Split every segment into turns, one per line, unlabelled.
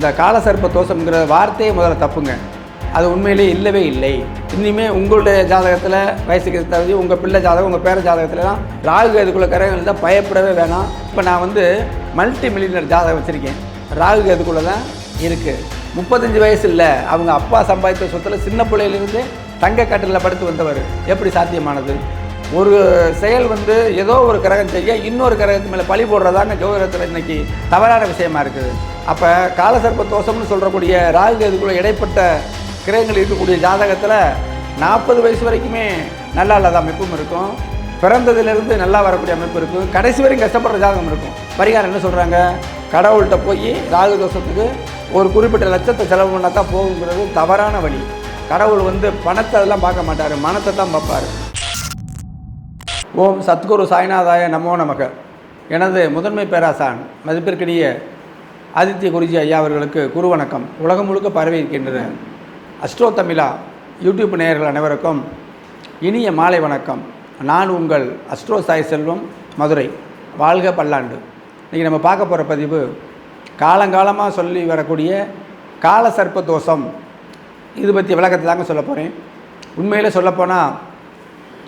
இந்த காலசர்ப்ப தோஷம்ங்கிற வார்த்தையே முதல்ல தப்புங்க. அது உண்மையிலேயே இல்லவே இல்லை. இனிமேல் உங்களுடைய ஜாதகத்தில் வயசுக்கு தகுதி உங்கள் பிள்ளை ஜாதகம் உங்கள் பேர ஜாதகத்துலலாம் ராகு கேதுக்குள்ள கிரகங்கள் தான் பயப்படவே வேணாம். இப்போ நான் வந்து மல்டி மில்லியனர் ஜாதகம் வச்சுருக்கேன். ராகு கேதுக்குள்ளே தான் இருக்குது முப்பத்தஞ்சு வயசு இல்லை. அவங்க அப்பா சம்பாதித்த சொத்தில் சின்ன பிள்ளையிலேருந்து தங்க கட்டிலில் படுத்து வந்தவர். எப்படி சாத்தியமானது? ஒரு செயல் வந்து ஏதோ ஒரு கிரகம் செய்ய இன்னொரு கிரகத்து மேலே பழி போடுறதாங்க ஜோதிடத்தில் இன்னைக்கு தவறான விஷயமா இருக்குது. அப்போ காலசர்ப்ப தோஷம்னு சொல்கிறக்கூடிய ராகு கேதுக்குள்ள இடைப்பட்ட கிரகங்கள் இருக்கக்கூடிய ஜாதகத்தில் நாற்பது வயசு வரைக்குமே நல்லா இல்லாத அமைப்பும் இருக்கும். பிறந்ததுலேருந்து நல்லா வரக்கூடிய அமைப்பு இருக்கும். கடைசி வரைக்கும் கஷ்டப்படுற ஜாதகம் இருக்கும். பரிகாரம் என்ன சொல்கிறாங்க கடவுள்கிட்ட போய் ராகு தோஷத்துக்கு ஒரு குறிப்பிட்ட லட்சத்தை செலவு பண்ணால் தான் போகுங்கிறது தவறான வழி. கடவுள் வந்து பணத்தை அதெல்லாம் பார்க்க மாட்டார். மனத்தை தான் பார்ப்பார். ஓம் சத்குரு சாய்நாதாய நமோ நமக. எனது முதன்மை பேராசான் மதிப்பிற்கினிய ஆதித்ய குருஜி ஐயா அவர்களுக்கு குரு வணக்கம். உலகம் முழுக்க பரவி இருக்கின்றன அஸ்ட்ரோ தமிழா யூடியூப் நேயர்கள் அனைவருக்கும் இனிய மாலை வணக்கம். நான் உங்கள் அஸ்ட்ரோ சாய் செல்வம் மதுரை வாழ்க பல்லாண்டு. இன்றைக்கி நம்ம பார்க்க போகிற பதிவு காலங்காலமாக சொல்லி வரக்கூடிய கால சர்ப்ப தோஷம். இது பற்றி விளக்கத்தை தாங்க சொல்ல போகிறேன் உண்மையில் சொல்லப்போனால்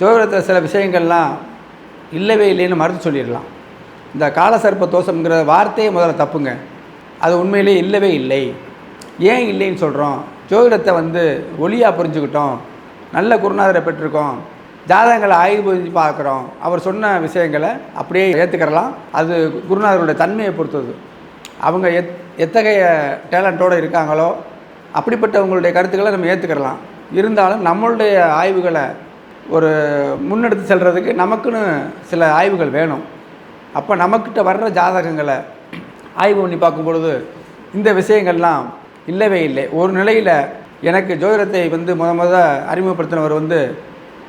ஜோதிடத்தில் சில விஷயங்கள்லாம் இல்லவே இல்லைன்னு மறுத்து சொல்லிடலாம். இந்த காலசர்ப்ப தோஷம்ங்கிற வார்த்தையே முதல்ல தப்புங்க. அது உண்மையிலே இல்லவே இல்லை. ஏன் இல்லைன்னு சொல்கிறோம் ஜோதிடத்தை வந்து ஒளியாக புரிஞ்சுக்கிட்டோம். நல்ல குருநாதரை பெற்றிருக்கோம். ஜாதகங்களை ஆய்வு புரிஞ்சு பார்க்குறோம். அவர் சொன்ன விஷயங்களை அப்படியே ஏற்றுக்கிறலாம் அது குருநாதருடைய தன்மையை பொறுத்தது. அவங்க எத் எத்தகைய டேலண்ட்டோடு இருக்காங்களோ அப்படிப்பட்டவங்களுடைய கருத்துக்களை நம்ம ஏற்றுக்கிறலாம் இருந்தாலும் நம்மளுடைய ஆய்வுகளை ஒரு முன்னெடுத்து செல்கிறதுக்கு நமக்குன்னு சில ஆய்வுகள் வேணும். அப்போ நமக்கிட்ட வர்ற ஜாதகங்களை ஆய்வு பண்ணி பார்க்கும் பொழுது இந்த விஷயங்கள்லாம் இல்லவே இல்லை. ஒரு நிலையில் எனக்கு ஜோதிடத்தை வந்து முத முத அறிமுகப்படுத்தினவர் வந்து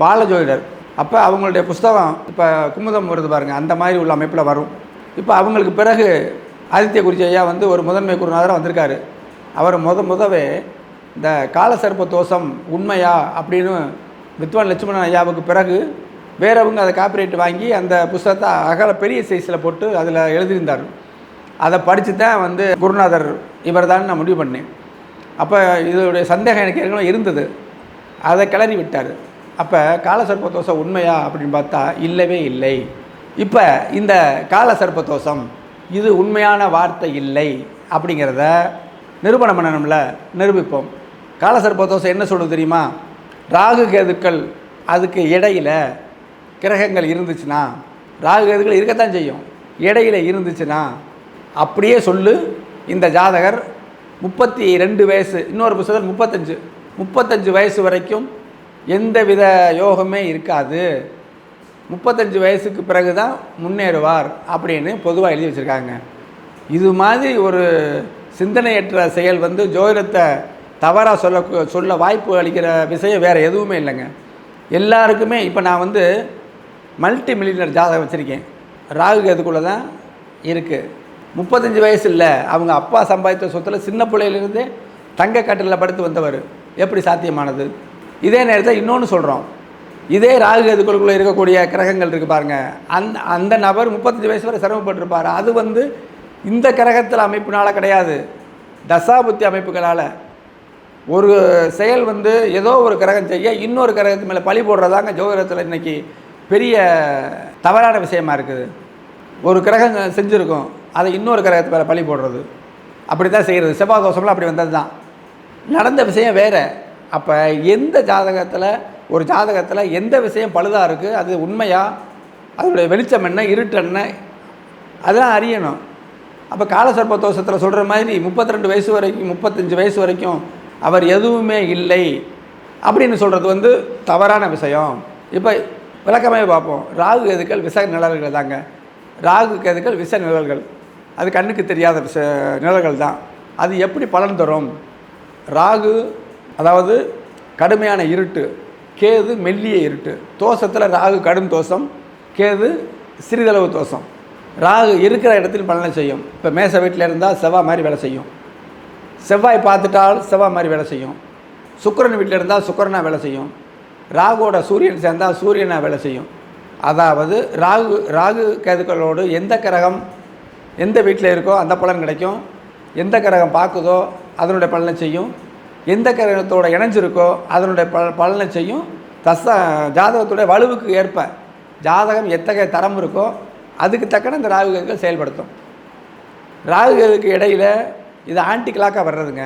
பால ஜோதிடர். அப்போ அவங்களுடைய புஸ்தகம் இப்போ குமுதம் வருது பாருங்கள் அந்த மாதிரி உள்ள அமைப்பில் வரும். இப்போ அவங்களுக்கு பிறகு ஆதித்ய குருஜி ஐயா வந்து ஒரு முதன்மை குருநாதராக வந்திருக்காரு. அவர் முத முதவே இந்த காலசர்ப்ப தோஷம் உண்மையா அப்படின்னு வித்வான் லட்சுமணன் ஐயாவுக்கு பிறகு வேறவங்க அதை காப்பிரைட் வாங்கி அந்த புஸ்தகத்தை அகல பெரிய சைஸில் போட்டு அதில் எழுதியிருந்தார் அதை படித்து தான் வந்து குருநாதர் இவர் தான் நான் முடிவு பண்ணேன். அப்போ இதோடைய சந்தேகம் எனக்கு ஏற்கனவே இருந்தது. அதை கிளறி விட்டார். அப்போ காலசர்ப்ப தோசம் உண்மையா அப்படின்னு பார்த்தா இல்லவே இல்லை. இப்போ இந்த காலசர்ப்ப தோஷம் இது உண்மையான வார்த்தை இல்லை அப்படிங்கிறத நிரூபணம் பண்ணணும்ல நிரூபிப்போம். காலசர்ப்ப தோசம் என்ன சொல்லுது தெரியுமா? ராகு கேதுக்கள் அதுக்கு இடையில் கிரகங்கள் இருந்துச்சுன்னா ராகு கேதுக்கள் இருக்கத்தான் செய்யும். இடையில் இருந்துச்சுன்னா அப்படியே சொல்லு இந்த ஜாதகர் முப்பத்தி ரெண்டு வயசு இன்னொரு புத்தகம் முப்பத்தஞ்சு முப்பத்தஞ்சு வயசு வரைக்கும் எந்த வித யோகமே இருக்காது. முப்பத்தஞ்சு வயசுக்கு பிறகு தான் முன்னேறுவார் அப்படின்னு பொதுவாக எழுதி வச்சுருக்காங்க. இது மாதிரி ஒரு சிந்தனையற்ற செயல் வந்து ஜோதிடத்தை தவறாக சொல்ல சொல்ல வாய்ப்பு அளிக்கிற விஷயம் வேறு எதுவுமே இல்லைங்க. எல்லாருக்குமே இப்போ நான் வந்து மல்டி மில்லியனர் ஜாதகம் வச்சுருக்கேன். ராகு கேதுக்குள்ளே தான் இருக்குது முப்பத்தஞ்சு வயசு இல்லை. அவங்க அப்பா சம்பாதித்த சொத்தில் சின்ன பிள்ளையிலேருந்தே தங்க கட்டிலில் படுத்து வந்தவர். எப்படி சாத்தியமானது? இதே நேரத்தில் இன்னொன்று சொல்கிறோம் இதே ராகு கேதுக்குள்ளுக்குள்ளே இருக்கக்கூடிய கிரகங்கள் இருக்குது பாருங்கள் அந்த அந்த நபர் முப்பத்தஞ்சு வயசு வரை சிரமப்பட்டிருப்பார். அது வந்து இந்த கிரகத்தில் அமைப்புனால் கிடையாது. தசாபுத்தி அமைப்புகளால். ஒரு செயல் வந்து ஏதோ ஒரு கிரகம் செய்ய இன்னொரு கிரகத்து மேலே பழி போடுறதாங்க ஜோதிடத்தில் இன்றைக்கி பெரிய தவறான விஷயமா இருக்குது. ஒரு கிரகம் செஞ்சுருக்கோம் அதை இன்னொரு கிரகத்து மேலே பழி போடுறது. அப்படி தான் செய்கிறது செவ்வாய் தோஷம்லாம் அப்படி வந்தது தான் நடந்த விஷயம் வேறு. அப்போ எந்த ஜாதகத்தில் ஒரு ஜாதகத்தில் எந்த விஷயம் பழுதாக இருக்குது அது உண்மையாக அதனுடைய வெளிச்சம் என்ன இருட்டு என்ன? அதெல்லாம் அறியணும். அப்போ காலசர்ப்ப தோஷத்தில் சொல்கிற மாதிரி முப்பத்தி ரெண்டு வயசு வரைக்கும் முப்பத்தஞ்சு வயசு வரைக்கும் அவர் எதுவுமே இல்லை அப்படின்னு சொல்கிறது வந்து தவறான விஷயம். இப்போ விளக்கமே பார்ப்போம். ராகு கேதுக்கள் விச நிழல்கள் தாங்க. ராகு கேதுக்கள் விஷ நிழல்கள்? அது கண்ணுக்கு தெரியாத விஷ நிழல்கள் தான். அது எப்படி பலன் தரும்? ராகு அதாவது கடுமையான இருட்டு கேது மெல்லிய இருட்டு. தோஷத்தில் ராகு கடும் தோஷம் கேது சிறிதளவு தோஷம். ராகு இருக்கிற இடத்தில் பலனை செய்யும். இப்போ மேச வீட்டில் இருந்தால் செவ்வாய் மாதிரி வேலை செய்யும். செவ்வாய் பார்த்துட்டால் செவ்வாய் மாதிரி வேலை செய்யும். சுக்கிரன் வீட்டில் இருந்தால் சுக்கரனாக வேலை செய்யும். ராகுவோட சூரியன் சேர்ந்தால் சூரியனாக வேலை செய்யும். அதாவது ராகு ராகு கேதுக்களோடு எந்த கிரகம் எந்த வீட்டில் இருக்கோ அந்த பலன் கிடைக்கும். எந்த கிரகம் பார்க்குதோ அதனுடைய பலனை செய்யும். எந்த கிரகத்தோட இணைஞ்சிருக்கோ அதனுடைய பல பலனை செய்யும். தச ஜாதகத்துடைய வலுவுக்கு ஏற்ப ஜாதகம் எத்தகைய தரம் இருக்கோ அதுக்கு தக்கன இந்த ராகுகள் செயல்படுத்தும். ராகுகளுக்கு இடையில் இது ஆன்டி கிளாக்காக வர்றதுங்க.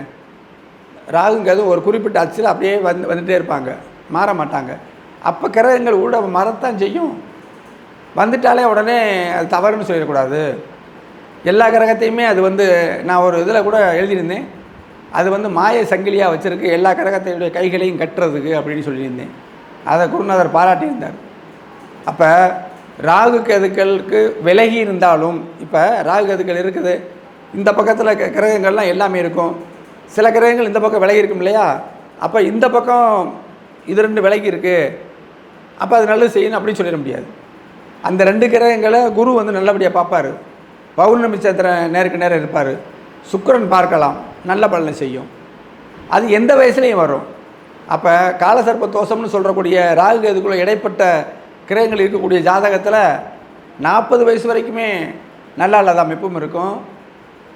ராகுங்கிறது ஒரு குறிப்பிட்ட அச்சில் அப்படியே வந்து வந்துகிட்டே இருப்பாங்க. மாற மாட்டாங்க. அப்போ கிரகங்கள் உள்ள மறத்தான் செய்யும். வந்துட்டாலே உடனே அது தவறுன்னு சொல்லிடக்கூடாது. எல்லா கிரகத்தையுமே அது வந்து நான் ஒரு இதில் கூட எழுதியிருந்தேன். அது வந்து மாய சங்கிலியாக வச்சுருக்கு. எல்லா கிரகத்தையுடைய கைகளையும் கட்டுறதுக்கு அப்படின்னு சொல்லியிருந்தேன். அதை குருநாதர் பாராட்டியிருந்தார். அப்போ ராகு கதுக்களுக்கு விலகி இருந்தாலும் இப்போ ராகு கதுக்கள் இருக்குது? இந்த பக்கத்தில் க- கிரகங்கள்லாம் எல்லாமே இருக்கும். சில கிரகங்கள் இந்த பக்கம் விலகி இருக்கும் இல்லையா? அப்போ இந்த பக்கம் இது ரெண்டு விலகி இருக்குது அப்போ அது நல்லது செய்யணும் அப்படின்னு சொல்லிட முடியாது. அந்த ரெண்டு கிரகங்களை குரு வந்து நல்லபடியாக பார்ப்பார். பௌர்ணமி சந்திரன் நேருக்கு நேரம் இருப்பார். சுக்கரன் பார்க்கலாம். நல்ல பலனை செய்யும். அது எந்த வயசுலையும் வரும். அப்போ காலசர்ப்ப தோஷம்னு சொல்கிறக்கூடிய ராகு கேதுக்குள்ள இடைப்பட்ட கிரகங்கள் இருக்கக்கூடிய ஜாதகத்தில் நாற்பது வயசு வரைக்குமே நல்லா இல்லாத அமைப்பும் இருக்கும்.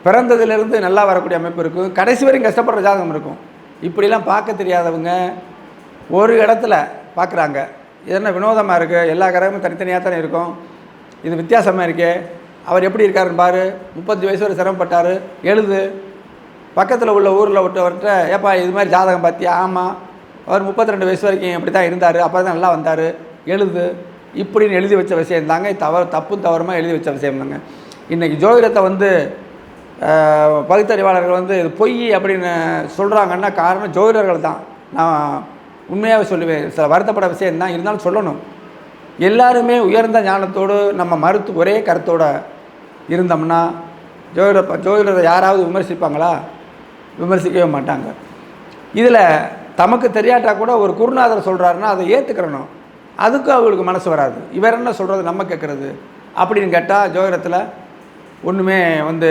பிறந்ததுலேருந்து நல்லா வரக்கூடிய அமைப்பு இருக்கும். கடைசி வரைக்கும் கஷ்டப்படுற ஜாதகம் இருக்கும். இப்படிலாம் பார்க்க தெரியாதவங்க ஒரு இடத்துல பார்க்குறாங்க. இது என்ன வினோதமாக இருக்குது எல்லா கிரகமும் தனித்தனியாக தானே இருக்கும். இது வித்தியாசமாக இருக்கே. அவர் எப்படி இருக்காருன்னு பாரு. முப்பத்தஞ்சு வயசு வரை சிரமப்பட்டார். எழுது. பக்கத்தில் உள்ள ஊரில் விட்டவர்கிட்ட ஏப்பா இது மாதிரி ஜாதகம் பார்த்தியா? ஆமாம் அவர் முப்பத்தி ரெண்டு வயசு வரைக்கும் இப்படி தான் இருந்தார். அப்போ தான் நல்லா வந்தார். எழுது. இப்படின்னு எழுதி வச்ச விஷயம் தாங்க தவறு தப்பும் தவறுமா எழுதி வச்ச விஷயம் தாங்க இன்றைக்கி ஜோதிடத்தை வந்து பகுத்தறிவாளர்கள் வந்து இது பொய் அப்படின்னு சொல்கிறாங்கன்னா காரணம் ஜோதிடர்கள் தான். நான் உண்மையாகவே சொல்லுவேன். சில வருத்தப்பட விஷயம் தான் இருந்தாலும் சொல்லணும். எல்லாருமே உயர்ந்த ஞானத்தோடு நம்ம மறுத்து ஒரே கருத்தோடு இருந்தோம்னா ஜோதிட ஜோதிடரை யாராவது விமர்சிப்பாங்களா? விமர்சிக்கவே மாட்டாங்க. இதில் தமக்கு தெரியாட்டா கூட ஒரு குருநாதர் சொல்கிறாருன்னா அதை ஏற்றுக்கிறணும் அதுக்கும் அவங்களுக்கு மனசு வராது. இவர் என்ன சொல்கிறது நம்ம கேட்குறது அப்படின்னு கேட்டால் ஜோதிடத்தில் ஒன்றுமே வந்து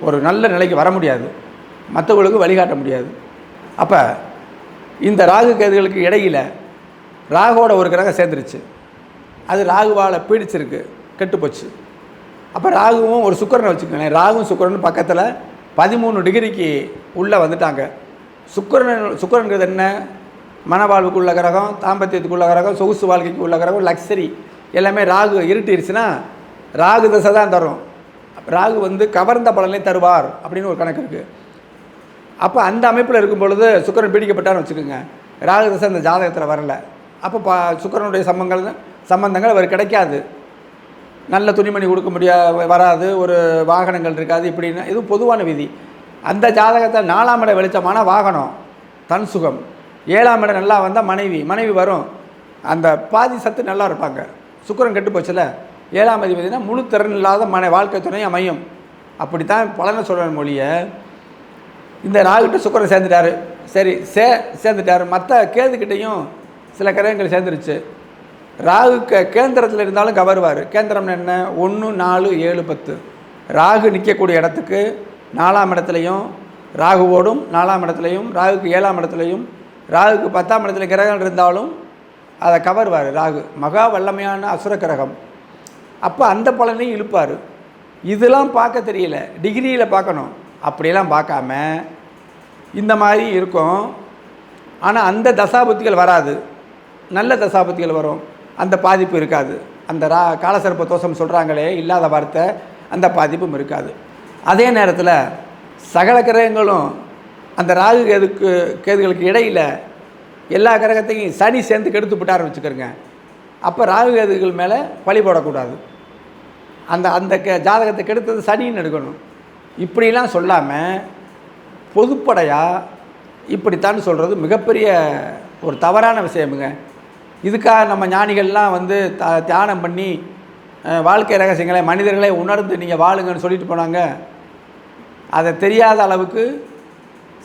ஒரு நல்ல நிலைக்கு வர முடியாது. மற்றவங்களுக்கு வழிகாட்ட முடியாது. அப்போ இந்த ராகு கேதுகளுக்கு இடையில் ராகுவோட ஒரு கிரகம் சேர்ந்துருச்சு. அது ராகுவால் பீடிச்சிருக்கு கெட்டுப்போச்சு. அப்போ ராகுவும் ஒரு சுக்கரனை வச்சுக்கோங்களேன். ராகுவும் சுக்கிரனும் பக்கத்தில் பதிமூணு டிகிரிக்கு உள்ளே வந்துட்டாங்க. சுக்கரன் சுக்கரன்கிறது என்ன? மனவாழ்வுக்கு உள்ள கிரகம் தாம்பத்தியத்துக்கு உள்ள கிரகம் சொகுசு வாழ்க்கைக்கு உள்ள கிரகம் லக்ஸரி எல்லாமே ராகு இருட்டிருச்சுன்னா ராகு தசை தான் தரும். ராகு வந்து கவர்ந்த பலனை தருவார் அப்படின்னு ஒரு கணக்கு இருக்குது அப்போ அந்த அமைப்பில் இருக்கும் பொழுது சுக்கரன் பீடிக்கப்பட்டான்னு வச்சுக்கோங்க. ராகு தசை அந்த ஜாதகத்தில் வரல. அப்போ பா சுக்கரனுடைய சம்பங்கள் சம்பந்தங்கள் அவர் கிடைக்காது. நல்ல துணிமணி கொடுக்க முடியா வராது ஒரு வாகனங்கள் இருக்காது இப்படின்னா. இது பொதுவான விதி. அந்த ஜாதகத்தை நாலாம் இட வெளிச்சமான வாகனம் தன் சுகம். ஏழாம் இடம் நல்லா வந்தால் மனைவி மனைவி வரும். அந்த பாதி சத்து நல்லா இருப்பாங்க. சுக்கரன் கெட்டு போச்சுல ஏழாம் அதிபதினா முழு திறன் இல்லாத மனை வாழ்க்கை துணை அமையும். அப்படித்தான் பலனை சொல்கிறேன் மொழிய. இந்த ராகுகிட்ட சுக்கரன் சேர்ந்துட்டாரு. சரி சே சேர்ந்துட்டார். மற்ற கேதுக்கிட்டையும் சில கிரகங்கள் சேர்ந்துருச்சு. ராகு க கேந்திரத்தில் இருந்தாலும் கவருவார். கேந்திரம்னு என்ன? ஒன்று நாலு ஏழு பத்து. ராகு நிற்கக்கூடிய இடத்துக்கு நாலாம் இடத்துலையும் ராகுவோடும் நாலாம் இடத்துலையும் ராகுக்கு ஏழாம் இடத்துலையும் ராகுக்கு பத்தாம் இடத்துல கிரகம் இருந்தாலும் அதை கவருவார் ராகு. மகா வல்லமையான அசுர கிரகம். அப்போ அந்த பலனையும் இழுப்பார். இதெல்லாம் பார்க்க தெரியல. டிகிரியில் பார்க்கணும். அப்படியெல்லாம் பார்க்காம இந்த மாதிரி இருக்கும். ஆனால் அந்த தசாபுத்திகள் வராது. நல்ல தசாபுத்திகள் வரும். அந்த பாதிப்பு இருக்காது. அந்த ரா காலசர்ப்ப தோஷம் சொல்கிறாங்களே இல்லாத வார்த்தை அந்த பாதிப்பும் இருக்காது. அதே நேரத்தில் சகல கிரகங்களும் அந்த ராகு கேதுக்கு கேதுகளுக்கு இடையில் எல்லா கிரகத்தையும் சனி சேர்ந்து கெடுத்து விட்டாருன்னு வச்சுக்கிறோங்க அப்போ ராகு கேதுகள் மேலே பழி போடக்கூடாது. அந்த அந்த க ஜாதகத்தை கெடுத்தது சனின்னு எடுக்கணும். இப்படிலாம் சொல்லாமல் பொதுப்படையாக இப்படித்தான் சொல்கிறது மிகப்பெரிய ஒரு தவறான விஷயமுங்க. இதுக்காக நம்ம ஞானிகள்லாம் வந்து த தியானம் பண்ணி வாழ்க்கை ரகசியங்களை மனிதர்களை உணர்ந்து நீங்கள் வாழுங்கன்னு சொல்லிட்டு போனாங்க. அதை தெரியாத அளவுக்கு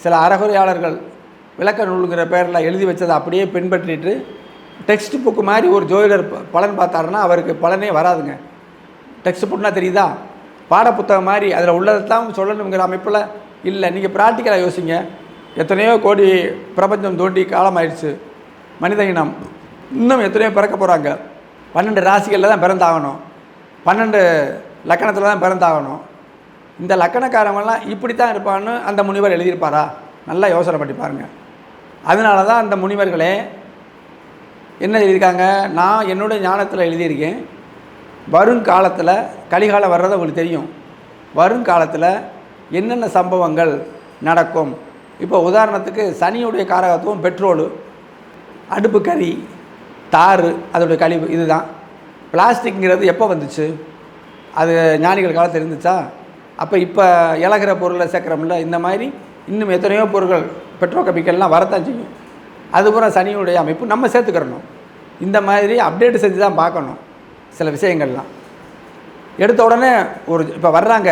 சில அறகுறையாளர்கள் விளக்க நூலுங்கிற பேரில் எழுதி வச்சதை அப்படியே பின்பற்றிட்டு டெக்ஸ்ட் புக்கு மாதிரி ஒரு ஜோதிடர் பலன் பார்த்தாருன்னா அவருக்கு பலனே வராதுங்க. டெக்ஸ்ட் புக்னா தெரியுதா? பாடப்புத்தகம் மாதிரி அதில் உள்ளதைத்தான் சொல்லணுங்கிற அமைப்பில் இல்லை. நீங்கள் ப்ராக்டிக்கலாக யோசிங்க. எத்தனையோ கோடி பிரபஞ்சம் தோண்டி காலமாயிடுச்சு மனித இனம் இன்னும் எத்தனையோ பிறக்க போகிறாங்க பன்னெண்டு ராசிகளில் தான் பிறந்தாகணும். பன்னெண்டு லக்கணத்தில் தான் பிறந்தாகணும். இந்த லக்கணக்காரங்கெல்லாம் இப்படி தான் இருப்பான்னு அந்த முனிவர் எழுதியிருப்பாரா? நல்லா யோசனை பண்ணி பாருங்கள் அதனால தான் அந்த முனிவர்களே என்ன எழுதியிருக்காங்க? நான் என்னுடைய ஞானத்தில் எழுதியிருக்கேன். வருங்காலத்தில் கலிகாலம் வர்றது உங்களுக்கு தெரியும். வருங்காலத்தில் என்னென்ன சம்பவங்கள் நடக்கும்? இப்போ உதாரணத்துக்கு சனியுடைய காரகத்துவம் பெட்ரோலு அடுப்பு கறி தாறு அதோடைய கழிவு இதுதான். பிளாஸ்டிக்ங்கிறது எப்போ வந்துச்சு? அது ஞானிகள் காலத்தில் இருந்துச்சா? அப்போ இப்போ இழகிற பொருளை சேர்க்குறோம்ல இந்த மாதிரி இன்னும் எத்தனையோ பொருட்கள் பெட்ரோ கெமிக்கல்லாம் வரத்தான் செய்யும். அதுபோல் சனியுடைய அமைப்பு நம்ம சேர்த்துக்கிறணும். இந்த மாதிரி அப்டேட் செஞ்சு தான் பார்க்கணும். சில விஷயங்கள்லாம். எடுத்த உடனே ஒரு இப்போ வர்றாங்க.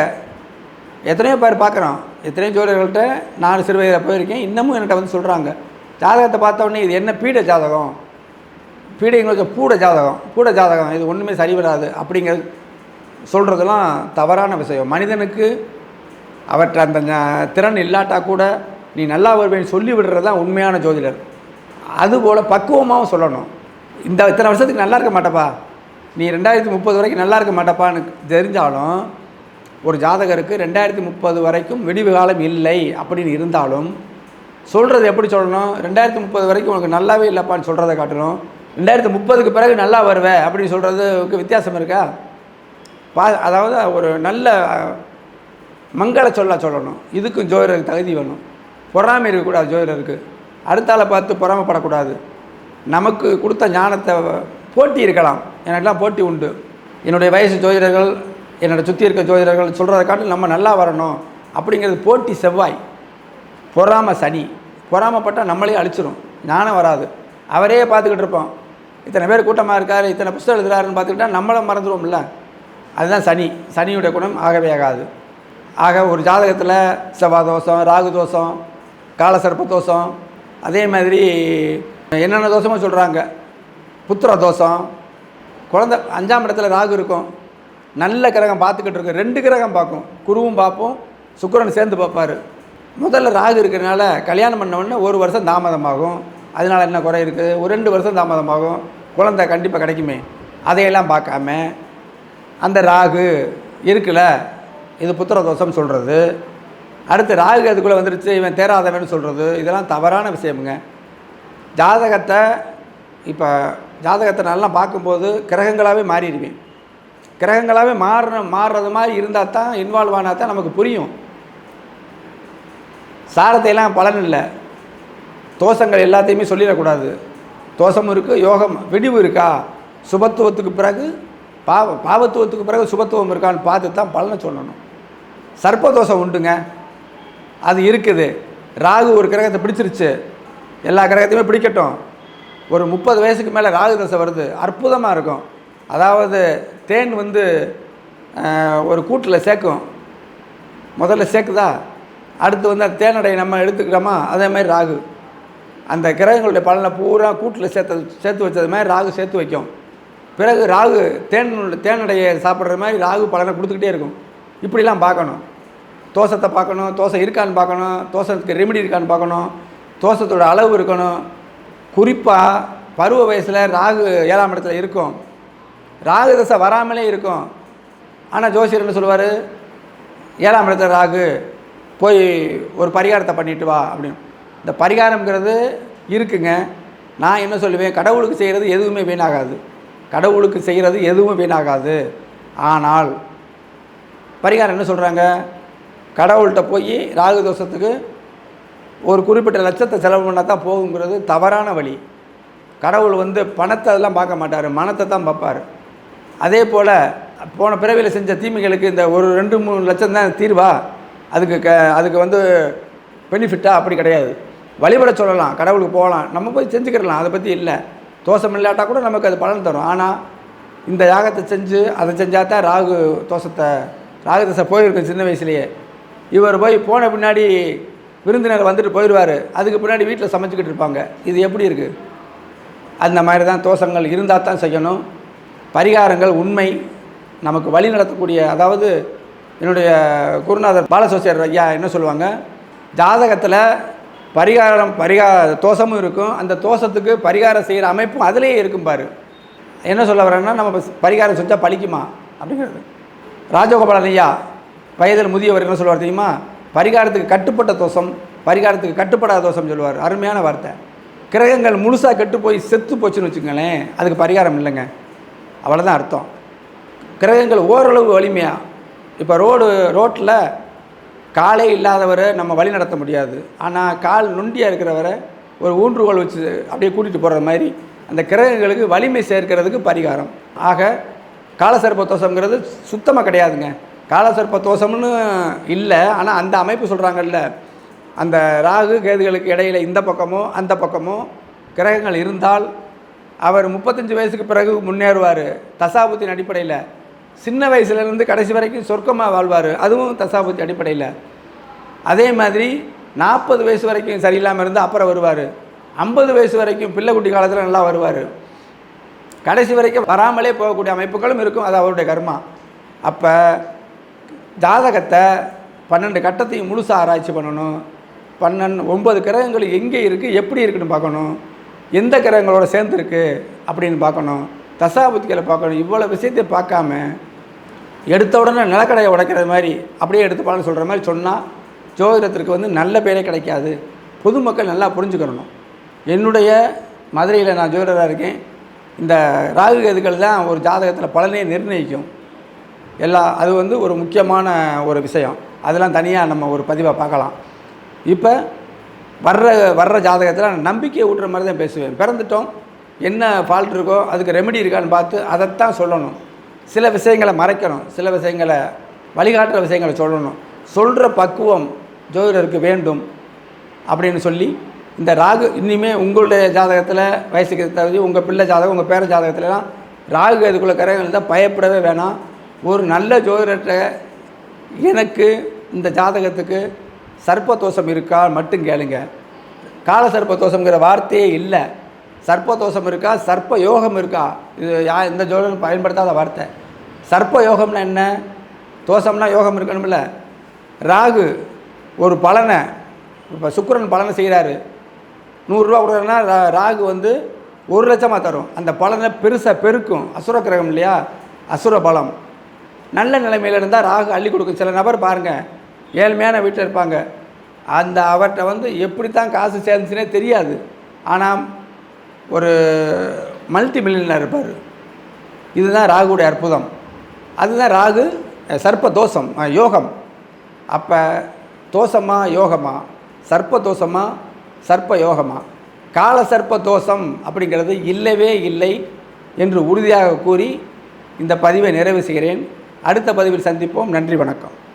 எத்தனையோ பேர் பார்க்குறோம் எத்தனையோ ஜோதிடர்கள்ட்ட நான் சிறு வயதில் போயிருக்கேன். இன்னமும் என்கிட்ட வந்து சொல்கிறாங்க ஜாதகத்தை பார்த்த உடனே இது என்ன பீட ஜாதகம்? பீடைங்களுக்கு பூட ஜாதகம். பூட ஜாதகம். இது ஒன்றுமே சரி வராது அப்படிங்கிறது சொல்கிறதெல்லாம் தவறான விஷயம். மனிதனுக்கு அவற்றை அந்த திறன் இல்லாட்டா கூட நீ நல்லா வருவேன்னு சொல்லி விடுறது தான் உண்மையான ஜோதிடர். அதுபோல் பக்குவமாகவும் சொல்லணும். இந்த இத்தனை வருஷத்துக்கு நல்லா இருக்க மாட்டப்பா. நீ ரெண்டாயிரத்தி முப்பது வரைக்கும் நல்லா இருக்க மாட்டப்பான்னு தெரிஞ்சாலும் ஒரு ஜாதகருக்கு ரெண்டாயிரத்தி முப்பது வரைக்கும் விடிவு காலம் இல்லை அப்படின்னு இருந்தாலும் சொல்கிறது எப்படி சொல்லணும்? ரெண்டாயிரத்தி முப்பது வரைக்கும் உனக்கு நல்லாவே இல்லைப்பான்னு சொல்கிறத காட்டணும். ரெண்டாயிரத்தி முப்பதுக்கு பிறகு நல்லா வருவே அப்படின்னு சொல்கிறதுக்கு வித்தியாசம் இருக்கா? பா அதாவது ஒரு நல்ல மங்கள சொல்ல சொல்லணும். இதுக்கும் ஜோதிடருக்கு தகுதி வேணும். பொறாமை இருக்கக்கூடாது ஜோதிடருக்கு அடுத்தால பார்த்து பொறாமைப்படக்கூடாது. நமக்கு கொடுத்த ஞானத்தை போட்டி இருக்கலாம். எனக்கெல்லாம் போட்டி உண்டு. என்னுடைய வயசு ஜோதிடர்கள் என்னோட சுற்றி இருக்க ஜோதிடர்கள் சொல்கிறத காட்டில் நம்ம நல்லா வரணும். அப்படிங்கிறது போட்டி செவ்வாய். பொறாமை சனி. பொறாமப்பட்டால் நம்மளே அழிச்சிரும். நானும் வராது. அவரே பார்த்துக்கிட்டு இருப்போம். இத்தனை பேர் கூட்டமாக இருக்கார் இத்தனை புஸ்தகம் எழுதுறாருன்னு பார்த்துக்கிட்டா நம்மளை மறந்துடுவோம்ல அதுதான் சனி. சனியுடைய குணம் ஆகவே ஆகாது. ஆக ஒரு ஜாதகத்தில் செவ்வாய் தோஷம் ராகு தோஷம் காலசர்ப்ப தோஷம் அதே மாதிரி என்னென்ன தோஷமோ சொல்கிறாங்க புத்திர தோஷம். குழந்த அஞ்சாம் இடத்துல ராகு இருக்கும். நல்ல கிரகம் பார்த்துக்கிட்டு இருக்கும் ரெண்டு கிரகம் பார்க்கும். குருவும் பார்ப்போம். சுக்கரன் சேர்ந்து பார்ப்பாரு. முதல்ல ராகு இருக்கிறனால கல்யாணம் பண்ண உடனே ஒரு வருஷம் தாமதமாகும். அதனால் என்ன குறை இருக்குது ஒரு ரெண்டு வருஷம் தாமதமாகும். குழந்தை கண்டிப்பாக கிடைக்குமே. அதையெல்லாம் பார்க்காம அந்த ராகு இருக்குல்ல? இது புத்திர தோஷம் சொல்கிறது அடுத்து ராகு அதுக்குள்ளே வந்துருச்சு? இவன் தேராதவன் சொல்கிறது இதெல்லாம் தவறான விஷயமுங்க. ஜாதகத்தை இப்போ ஜாதகத்தை நல்லா பார்க்கும்போது கிரகங்களாகவே மாறிடுவேன் கிரகங்களாகவே மாறுற மாறுறது மாதிரி இருந்தால் தான் இன்வால்வ் ஆனால் தான் நமக்கு புரியும். சாரத்தையெல்லாம் பலன் இல்லை. தோஷங்கள் எல்லாத்தையுமே சொல்லிடக்கூடாது. தோஷமும் இருக்குது யோகம் விடிவு இருக்கா? சுபத்துவத்துக்கு பிறகு பாவ பாவத்துவத்துக்கு பிறகு சுபத்துவம் இருக்கான்னு பார்த்து தான் பலனை சொல்லணும். சர்ப்பதோஷம் உண்டுங்க. அது இருக்குது. ராகு ஒரு கிரகத்தை பிடிச்சிருச்சு. எல்லா கிரகத்தையுமே பிடிக்கட்டும். ஒரு முப்பது வயசுக்கு மேலே ராகு தசை வருது. அற்புதமாக இருக்கும். அதாவது தேன் வந்து ஒரு கூட்டில் சேர்க்கும். முதல்ல சேர்க்குதா? அடுத்து வந்து அந்த தேனடை நம்ம எடுத்துக்கிறோமா? அதே மாதிரி ராகு. அந்த கிரகங்களுடைய பலனை பூரா கூட்டில் சேர்த்து சேர்த்து வச்சது மாதிரி ராகு சேர்த்து வைக்கும். பிறகு ராகு தேன் தேனடையை சாப்பிட்ற மாதிரி ராகு பலனை கொடுத்துக்கிட்டே இருக்கும். இப்படிலாம் பார்க்கணும். தோசத்தை பார்க்கணும். தோசை இருக்கான்னு பார்க்கணும். தோசத்துக்கு ரெமெடி இருக்கான்னு பார்க்கணும். தோசத்தோட அளவு இருக்கணும். குறிப்பாக பருவ வயசில் ராகு ஏழாம் இடத்துல இருக்கும். ராகு தசை வராமலே இருக்கும். ஆனால் ஜோசியர் என்ன சொல்லுவார்? ஏழாம் இடத்துல ராகு போய் ஒரு பரிகாரத்தை பண்ணிட்டு வா அப்படின்னு. இந்த பரிகாரம்ங்கிறது இருக்குங்க. நான் என்ன சொல்லுவேன்? கடவுளுக்கு செய்கிறது எதுவுமே வீணாகாது. கடவுளுக்கு செய்கிறது எதுவும் வீணாகாது. ஆனால் பரிகாரம் என்ன சொல்கிறாங்க கடவுள்கிட்ட போய் ராகு தோஷத்துக்கு ஒரு குறிப்பிட்ட லட்சத்தை செலவு பண்ணால் தான் போகுங்கிறது தவறான வழி. கடவுள் வந்து பணத்தை அதெல்லாம் பார்க்க மாட்டார் மனத்தை தான் பார்ப்பார். அதே போல் போன பிறவியில் செஞ்ச தீமைகளுக்கு இந்த ஒரு ரெண்டு மூணு லட்சம் தான் தீர்வா? அதுக்கு க அதுக்கு வந்து பெனிஃபிட்டா அப்படி கிடையாது. வழிபட சொல்லலாம் கடவுளுக்கு போகலாம் நம்ம போய் செஞ்சுக்கிடலாம் அதை பற்றி இல்லை. தோஷம் இல்லாட்டா கூட நமக்கு அது பலன் தரும். ஆனால் இந்த யாகத்தை செஞ்சு அதை செஞ்சால் தான் ராகு தோஷத்தை ராகு தோசை போயிருக்கும் சின்ன வயசுலேயே. இவர் போய் போன பின்னாடி விருந்தினர் வந்துட்டு போயிடுவார். அதுக்கு பின்னாடி வீட்டில் சமைச்சிக்கிட்டு இருப்பாங்க. இது எப்படி இருக்குது அந்த மாதிரி தான் தோஷங்கள் இருந்தால் தான் செய்யணும். பரிகாரங்கள் உண்மை. நமக்கு வழி நடத்தக்கூடிய அதாவது என்னுடைய குருநாதர் பாலசோசியர் ஐயா என்ன சொல்லுவாங்க? ஜாதகத்தில் பரிகாரம் பரிகார தோஷமும் இருக்கும். அந்த தோஷத்துக்கு பரிகாரம் செய்கிற அமைப்பும் அதிலேயே இருக்கும் பாரு. என்ன சொல்ல வரேன்னா நம்ம பரிகாரம் செஞ்சால் பழிக்குமா? அப்படிங்கிறது. ராஜகோபாலன் ஐயா வயதில் முதியவர் என்ன சொல்லுவார் தெரியுமா? பரிகாரத்துக்கு கட்டுப்பட்ட தோஷம் பரிகாரத்துக்கு கட்டுப்படாத தோஷம் சொல்லுவார். அருமையான வார்த்தை. கிரகங்கள் முழுசாக கெட்டு போய் செத்து போச்சுன்னு வச்சுக்கோங்களேன் அதுக்கு பரிகாரம் இல்லைங்க. அவ்வளோதான் அர்த்தம். கிரகங்கள் ஓரளவு வலிமையாக இப்போ ரோடு ரோட்டில் காலே இல்லாதவரை நம்ம வழி நடத்த முடியாது. ஆனால் கால் நொண்டியாக இருக்கிறவரை ஒரு ஊன்றுகோல் வச்சு அப்படியே கூட்டிகிட்டு போகிற மாதிரி அந்த கிரகங்களுக்கு வலிமை சேர்க்கிறதுக்கு பரிகாரம். ஆக காலசர்ப்ப தோஷங்கிறது சுத்தமாக கிடையாதுங்க. காலசர்ப்ப தோஷம்னு இல்லை ஆனால் அந்த அமைப்பு சொல்கிறாங்கல்ல அந்த ராகு கேதுகளுக்கு இடையில் இந்த பக்கமோ அந்த பக்கமோ கிரகங்கள் இருந்தால் அவர் முப்பத்தஞ்சு வயசுக்கு பிறகு முன்னேறுவார். தசாபுத்தின் அடிப்படையில். சின்ன வயசுலேருந்து கடைசி வரைக்கும் சொர்க்கமாக வாழ்வார். அதுவும் தசாபுத்தி அடிப்படையில். அதே மாதிரி நாற்பது வயசு வரைக்கும் சரியில்லாமல் இருந்து அப்புறம் வருவார். ஐம்பது வயசு வரைக்கும் பிள்ளை குட்டி காலத்தில் நல்லா வருவார். கடைசி வரைக்கும் வராமலே போகக்கூடிய அமைப்புகளும் இருக்கும். அது அவருடைய கர்மா. அப்போ ஜாதகத்தை பன்னெண்டு கட்டத்தையும் முழுசாக ஆராய்ச்சி பண்ணணும். பன்னெண்டு ஒன்பது கிரகங்கள் எங்கே இருக்குது எப்படி இருக்குன்னு பார்க்கணும். எந்த கிரகங்களோட சேர்ந்துருக்கு அப்படின்னு பார்க்கணும். தசாபுத்திகளை பார்க்கணும். இவ்வளோ விஷயத்தை பார்க்காம எடுத்த உடனே நிலக்கடையை உடைக்கிற மாதிரி அப்படியே எடுத்து சொல்கிற மாதிரி சொன்னால் ஜோதிடத்திற்கு வந்து நல்ல பேரே கிடைக்காது. பொதுமக்கள் நல்லா புரிஞ்சுக்கிறணும் என்னுடைய மதுரையில் நான் ஜோதிடராக இருக்கேன். இந்த ராகு கேதுகள் தான் ஒரு ஜாதகத்தில் பலனையை நிர்ணயிக்கும். எல்லா அது வந்து ஒரு முக்கியமான ஒரு விஷயம். அதெல்லாம் தனியாக நம்ம ஒரு பதிவாக பார்க்கலாம். இப்போ வர்ற வர்ற ஜாதகத்தில் நான் நம்பிக்கையை ஊட்டுற மாதிரி தான் பேசுவேன். பிறந்துட்டோம் என்ன ஃபால்ட் இருக்கோ அதுக்கு ரெமெடி இருக்கான்னு பார்த்து அதைத்தான் சொல்லணும். சில விஷயங்களை மறைக்கணும். சில விஷயங்களை வழிகாட்டுற விஷயங்களை சொல்லணும். சொல்கிற பக்குவம் ஜோதிடருக்கு வேண்டும் அப்படின்னு சொல்லி இந்த ராகு இனிமேல் உங்களுடைய ஜாதகத்தில் வயசுக்கு தகுதி உங்கள் பிள்ளை ஜாதகம் உங்கள் பேர ஜாதகத்துலலாம் ராகு இதுக்குள்ளே கிரகங்கள் தான் பயப்படவே வேணாம். ஒரு நல்ல ஜோதிடர்கிட்ட எனக்கு இந்த ஜாதகத்துக்கு சர்ப்பதோஷம் இருக்கா மட்டும் கேளுங்க. கால சர்ப்பதோஷங்கிற வார்த்தையே இல்லை. சர்ப்பதோஷம் இருக்கா சர்ப்ப யோகம் இருக்கா? இது யா இந்த ஜோதிடம் பயன்படுத்தாத வார்த்தை. சர்ப்ப யோகம்னா என்ன? தோஷம்னா யோகம் இருக்கணும்ல. ராகு ஒரு பலனை இப்போ சுக்கரன் பலனை செய்கிறாரு நூறுரூவா கொடுக்குறேன்னா ரா- ராகு வந்து ஒரு லட்சமாக தரும். அந்த பலனை பெருசாக பெருக்கும். அசுர கிரகம் இல்லையா? அசுர பலம் நல்ல நிலைமையில் இருந்தால் ராகு அள்ளி கொடுக்கும். சில நபர் பாருங்கள் ஏழ்மையான வீட்டில் இருப்பாங்க. அந்த அவர்கிட்ட வந்து எப்படி தான் காசு சேர்ந்துச்சுனே தெரியாது. ஆனால் ஒரு மல்டி மில்லியனர் இருப்பார். இதுதான் ராகுடைய அற்புதம். அதுதான் ராகு சர்ப்ப தோஷம் யோகம். அப்போ தோஷமா யோகமா? சர்ப்ப தோஷமா சர்ப்ப யோகமா கால சர்ப்ப தோஷம் அப்படிங்கிறது இல்லவே இல்லை என்று உறுதியாக கூறி இந்த பதிவை நிறைவு செய்கிறேன். அடுத்த பதிவில் சந்திப்போம். நன்றி வணக்கம்.